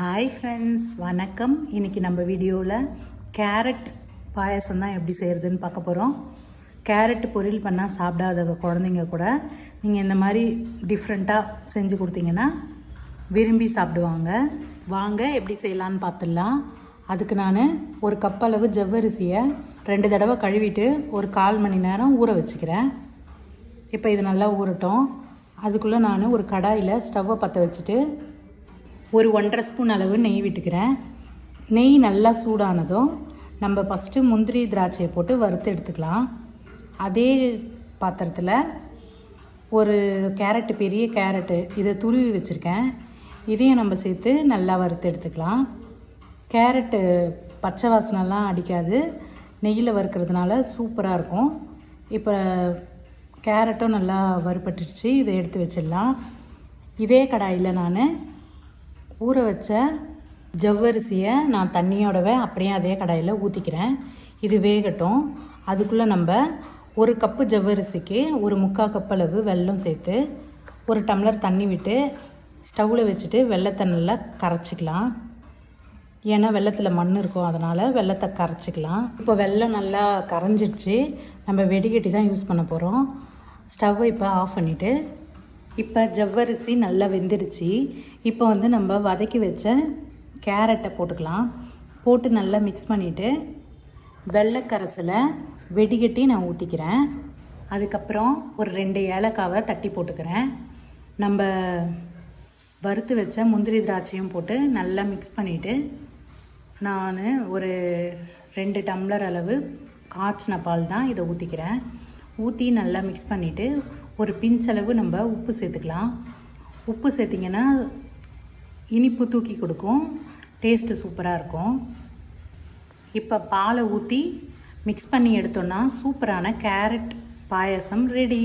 Hi friends வணக்கம். இன்றைக்கி நம்ம வீடியோவில் கேரட் பாயாசம் தான் எப்படி செய்கிறதுன்னு பார்க்க போகிறோம் கேரட் பொரியல் பண்ணால் சாப்பிடாத குழந்தைங்க கூட நீங்கள் இந்த மாதிரி டிஃப்ரெண்ட்டாக செஞ்சு கொடுத்தீங்கன்னா விரும்பி சாப்பிடுவாங்க. வாங்க எப்படி செய்யலான்னு பார்த்துடலாம். அதுக்கு நான் ஒரு கப் அளவு ஜவ்வரிசியை ரெண்டு தடவை கழுவிட்டு ஒரு கால் மணி நேரம் ஊற வச்சுக்கிறேன். இப்போ இது நல்லா ஊறட்டும். அதுக்குள்ளே நான் ஒரு கடாயில் ஸ்டவ்வை பற்ற வச்சுட்டு ஒரு ஒன்றரை ஸ்பூன் அளவு நெய் விட்டுக்கிறேன். நெய் நல்லா சூடானதும் நம்ம ஃபஸ்ட்டு முந்திரி திராட்சையை போட்டு வறுத்து எடுத்துக்கலாம். அதே பாத்திரத்தில் ஒரு கேரட்டு பெரிய கேரட்டு இதை துருவி வச்சுருக்கேன். இதையும் நம்ம சேர்த்து நல்லா வறுத்து எடுத்துக்கலாம். கேரட்டு பச்சை வாசனைலாம் அடிக்காது. நெய்யில் வறுக்கிறதுனால சூப்பராக இருக்கும். இப்போ கேரட்டும் நல்லா வறுபட்டுருச்சு. இதை எடுத்து வச்சிடலாம். இதே கடாயில் நான் ஊற வச்ச ஜவ்வரிசியை நான் தண்ணியோடவே அப்படியே அதே கடாயில் ஊற்றிக்கிறேன் இது வேகட்டும். அதுக்குள்ளே நம்ம ஒரு கப்பு ஜவ்வரிசிக்கு ஒரு முக்கால் கப் அளவு வெல்லம் சேர்த்து ஒரு டம்ளர் தண்ணி விட்டு ஸ்டவ்வில் வச்சுட்டு வெள்ளத்தை நல்லா கரைச்சிக்கலாம். ஏன்னா வெள்ளத்தில் மண் இருக்கும். அதனால் வெள்ளத்தை கரைச்சிக்கலாம். இப்போ வெள்ளம் நல்லா கரைஞ்சிருச்சு. நம்ம வெடிகட்டி தான் யூஸ் பண்ண போகிறோம் ஸ்டவ்வை இப்போ ஆஃப் பண்ணிவிட்டு இப்போ ஜவ்வரிசி நல்லா வெந்துருச்சு இப்போ வந்து நம்ம வதக்கி வச்ச கேரட்டை போட்டுக்கலாம். போட்டு நல்லா மிக்ஸ் பண்ணிவிட்டு வெள்ளைக்கரசில் வெடிகட்டி நான் ஊற்றிக்கிறேன் அதுக்கப்புறம் ஒரு ரெண்டு ஏலக்காவை தட்டி போட்டுக்கிறேன். நம்ம வறுத்து வச்ச முந்திரி திராட்சையும் போட்டு நல்லா மிக்ஸ் பண்ணிவிட்டு நான் ஒரு ரெண்டு டம்ளர் அளவு காய்ச்சின பால் தான் இதை ஊற்றிக்கிறேன் ஊற்றி நல்லா மிக்ஸ் பண்ணிவிட்டு ஒரு பிஞ்சளவு நம்ம உப்பு சேர்த்துக்கலாம். உப்பு சேர்த்திங்கன்னா இனிப்பு தூக்கி கொடுக்கும். டேஸ்ட்டு சூப்பராக இருக்கும். இப்போ பாலை ஊற்றி மிக்ஸ் பண்ணி எடுத்தோன்னா சூப்பரான கேரட் பாயசம் ரெடி